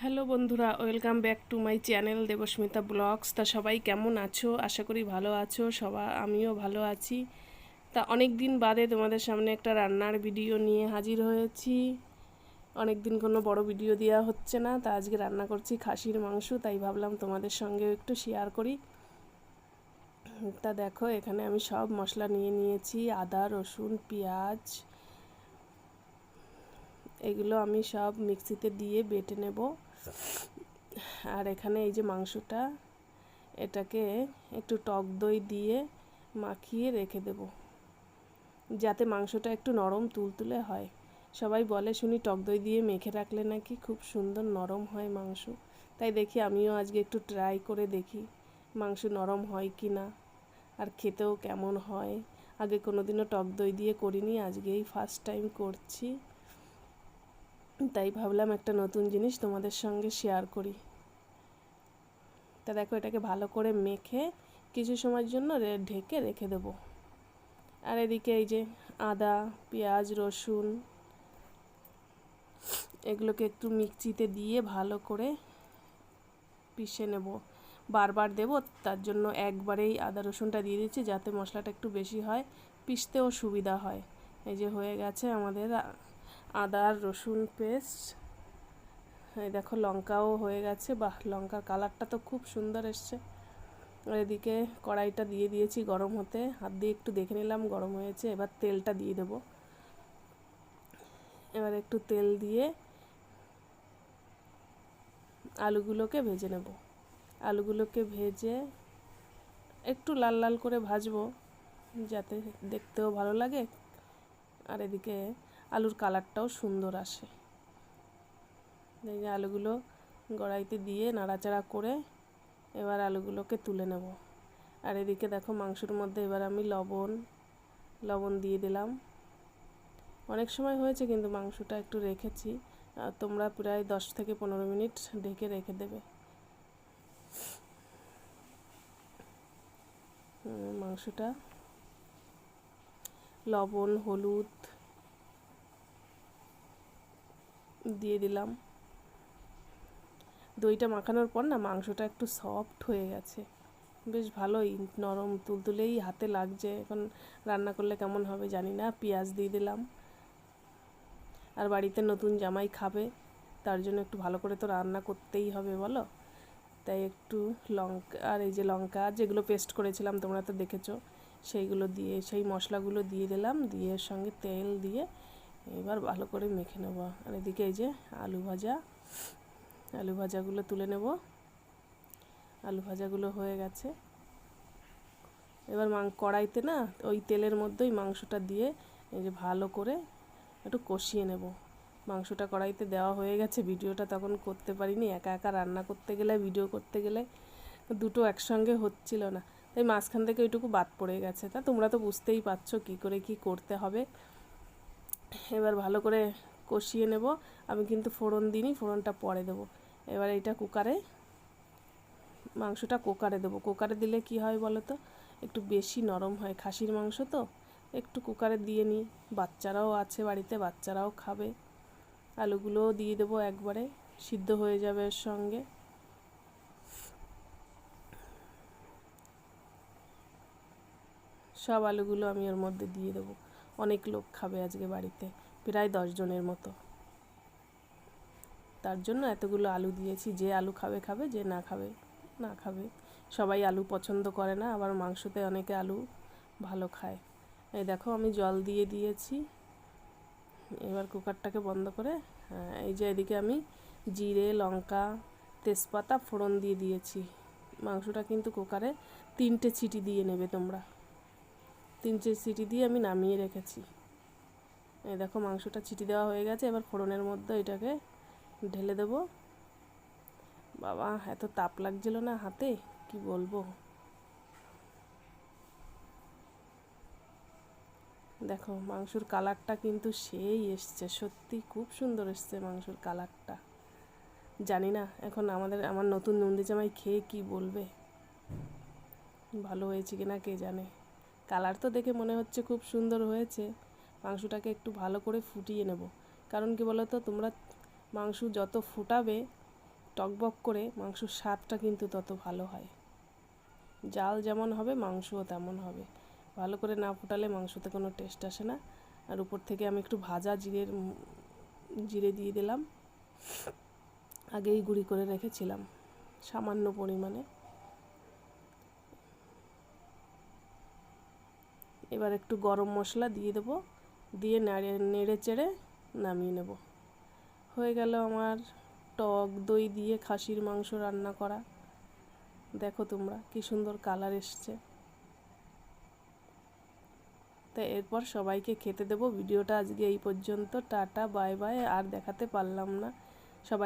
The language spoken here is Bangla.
হ্যালো বন্ধুরা, welcome back to my channel Debasmita blogs. তা সবাই কেমন আছো? আশা করি ভালো আছো, সবা, আমিও ভালো আছি। তা অনেক দিন বাদে তোমাদের সামনে একটা রান্নার ভিডিও নিয়ে হাজির হয়েছি। অনেক দিন কোনো বড় ভিডিও দেওয়া হচ্ছে না, তা আজকে রান্না করছি খাসির মাংস, তাই ভাবলাম তোমাদের সঙ্গেও একটু শেয়ার করি। তা দেখো, এখানে আমি সব মশলা নিয়ে নিয়েছি, আদা, রসুন, পেঁয়াজ। এগুলো আমি সব মিক্সিতে দিয়ে বেটে নেব। আর এখানে এই যে মাংসটা, এটাকে একটু টক দই দিয়ে মাখিয়ে রেখে দেব, যাতে মাংসটা একটু নরম তুলতুলে হয়। সবাই বলে, শুনি, টক দই দিয়ে মেখে রাখলে নাকি খুব সুন্দর নরম হয় মাংস। তাই দেখি আমিও আজকে একটু ট্রাই করে দেখি, মাংস নরম হয় কি না, আর খেতেও কেমন হয়। আগে কোনো দিনও টক দই দিয়ে করিনি, আজকেই ফার্স্ট টাইম করছি। তাই ভাবলাম একটা নতুন জিনিস তোমাদের সঙ্গে শেয়ার করি। তা দেখো, এটাকে ভালো করে মেখে কিছু সময়ের জন্য ঢেকে রেখে দেবো। আর এদিকে এই যে আদা, পেঁয়াজ, রসুন, এগুলোকে একটু মিক্সিতে দিয়ে ভালো করে পিষে নেব। বারবার দেব, তার জন্য একবারেই আদা, রসুনটা দিয়ে দিচ্ছি যাতে মশলাটা একটু বেশি হয়, পিষতেও সুবিধা হয়। এই যে হয়ে গেছে আমাদের আদা রসুন পেস্ট। এই দেখো, লঙ্কাও হয়ে গেছে। বাহ, লঙ্কার কালারটা তো খুব সুন্দর এসছে। আর এদিকে কড়াইটা দিয়ে দিয়েছি গরম হতে। হাত দিয়ে একটু দেখে নিলাম, গরম হয়েছে। এবার তেলটা দিয়ে দেব। এবার একটু তেল দিয়ে আলুগুলোকে ভেজে নেব। আলুগুলোকে ভেজে একটু লাল লাল করে ভাজবো, যাতে দেখতেও ভালো লাগে। আর এদিকে আলুর কালারটাও সুন্দর আসে। এই যে আলুগুলো গড়াইতে দিয়ে নাড়াচাড়া করে এবার আলুগুলোকে তুলে নেব। আর এদিকে দেখো মাংসর মধ্যে এবার আমি লবণ লবণ দিয়ে দিলাম। অনেক সময় হয়েছে কিন্তু মাংসটা একটু রেখেছি তোমরা প্রায় দশ থেকে পনেরো মিনিট ঢেকে রেখে দেবে। মাংসটা লবণ, হলুদ দিয়ে দিলাম। দইটা মাখানোর পর না মাংসটা একটু সফট হয়ে গেছে। বেশ ভালোই, নরম, তুলতুলেই হাতে লাগছে। এখন রান্না করলে কেমন হবে জানি না, পেঁয়াজ দিয়ে দিলাম। আর বাড়িতে নতুন জামাই খাবে, তার জন্য একটু ভালো করে তো রান্না করতেই হবে বলো। তাই একটু লঙ্কা, আর এই যে লঙ্কা যেগুলো পেস্ট করেছিলাম, তোমরা তো দেখেছ, সেইগুলো দিয়ে, সেই মশলাগুলো দিয়ে দিলাম। দিয়ে সঙ্গে তেল দিয়ে এবার ভালো করে মেখে নেব। আর এদিকে এই যে আলু ভাজা, আলু ভাজাগুলো তুলে নেব। আলু ভাজাগুলো হয়ে গেছে। এবার মাং, কড়াইতে না ওই তেলের মধ্যেই মাংসটা দিয়ে এই যে ভালো করে একটু কষিয়ে নেব। মাংসটা কড়াইতে দেওয়া হয়ে গেছে, ভিডিওটা তখন করতে পারিনি, একা একা রান্না করতে গেলে, ভিডিও করতে গেলে দুটো একসঙ্গে হচ্ছিল না। তাই মাঝখান থেকে ওইটুকু বাদ পড়ে গেছে। তা তোমরা তো বুঝতেই পারছ কী করে কি করতে হবে। এবার ভালো করে কষিয়ে নেব। আমি কিন্তু ফোড়ন দিইনি, ফোড়নটা পরে দেবো। এবার এটা কুকারে, মাংসটা কুকারে দেবো। কুকারে দিলে কি হয় বলো তো? একটু বেশি নরম হয়, খাসির মাংস তো। একটু কুকারে দিয়ে নিই। বাচ্চারাও আছে বাড়িতে, বাচ্চারাও খাবে। আলুগুলোও দিয়ে দেবো একবারে, সিদ্ধ হয়ে যাবে এর সঙ্গে। সব আলুগুলো আমি ওর মধ্যে দিয়ে দেবো। অনেক লোক খাবে আজকে বাড়িতে, প্রায় দশজনের মতো। তার জন্য এতগুলো আলু দিয়েছি, যে আলু খাবে খাবে, যে না খাবে না খাবে। সবাই আলু পছন্দ করে না, আবার মাংসতে অনেকে আলু ভালো খায়। এই দেখো, আমি জল দিয়ে দিয়েছি। এবার কুকারটাকে বন্ধ করে এই যে এদিকে আমি জিরে, লঙ্কা, তেজপাতা, ফোড়ন দিয়ে দিয়েছি। মাংসটা কিন্তু কুকারে তিনটে চিটি দিয়ে নেবে তোমরা। তিনটে সিটি দিয়ে আমি নামিয়ে রেখেছি। এই দেখো মাংসটা চিটি দেওয়া হয়ে গেছে, এবার ফোড়নের মধ্যে এটাকে ঢেলে দেব। বাবা, এত তাপ লাগছিল না হাতে, কি বলব? দেখো, মাংসর কালারটা কিন্তু সেই এসছে, সত্যি খুব সুন্দর এসছে মাংসর কালারটা। জানি না, এখন আমাদের, আমার নতুন নন্দী জামাই খেয়ে কি বলবে? ভালো হয়েছে কিনা কে জানে? কালার তো দেখে মনে হচ্ছে খুব সুন্দর হয়েছে। মাংসটাকে একটু ভালো করে ফুটিয়ে নেব। কারণ কি বলো তো তোমরা মাংস যত ফুটাবে, টকবক করে মাংসর স্বাদটা কিন্তু তত ভালো হয়। জাল যেমন হবে, মাংসও তেমন হবে। ভালো করে না ফোটালে মাংসতে কোনো টেস্ট আসে না। আর উপর থেকে আমি একটু ভাজা জিরের জিরে দিয়ে দিলাম। আগেই গুঁড়ি করে রেখেছিলাম, সামান্য পরিমাণে। এবার একটু গরম মশলা দিয়ে দেবো। দিয়ে নাড়ে নেড়ে চেড়ে নামিয়ে নেব। হয়ে গেল আমার টক দই দিয়ে খাসির মাংস রান্না করা। দেখো তোমরা কি সুন্দর কালার এসছে। তা এরপর সবাইকে খেতে দেবো। ভিডিওটা আজকে এই পর্যন্ত। Tata, bye bye. আর দেখাতে পারলাম না। সবাই